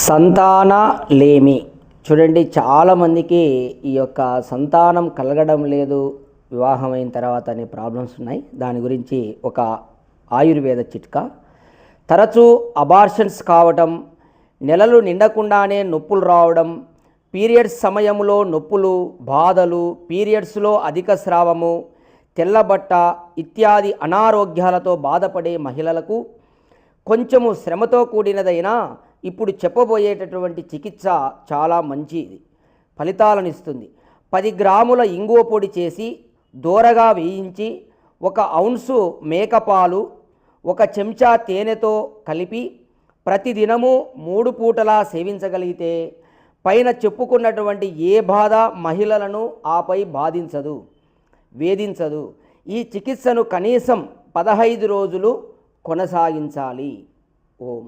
సంతాన లేమి చూడండి చాలామందికి ఈ యొక్క సంతానం కలగడం లేదు వివాహం అయిన తర్వాత అనే ప్రాబ్లమ్స్ ఉన్నాయి. దాని గురించి ఒక ఆయుర్వేద చిట్కా. తరచూ అబార్షన్స్ కావటం నెలలు నిండకుండానే నొప్పులు రావడం పీరియడ్స్ సమయంలో నొప్పులు బాధలు పీరియడ్స్లో అధిక స్రావము తెల్లబట్ట ఇత్యాది అనారోగ్యాలతో బాధపడే మహిళలకు కొంచెము శ్రమతో కూడినదైనా ఇప్పుడు చెప్పబోయేటటువంటి చికిత్స చాలా మంచిది. ఫలితాలను ఇస్తుంది పది గ్రాముల ఇంగువ పొడి చేసి దూరగా వేయించి ఒక ఔన్సు మేకపాలు ఒక చెంచా తేనెతో కలిపి ప్రతిదినము మూడు పూటలా సేవించగలిగితే పైన చెప్పుకున్నటువంటి ఏ బాధ మహిళలను ఆపై బాధించదు వేధించదు. ఈ చికిత్సను కనీసం పదహైదు రోజులు కొనసాగించాలి. ఓం.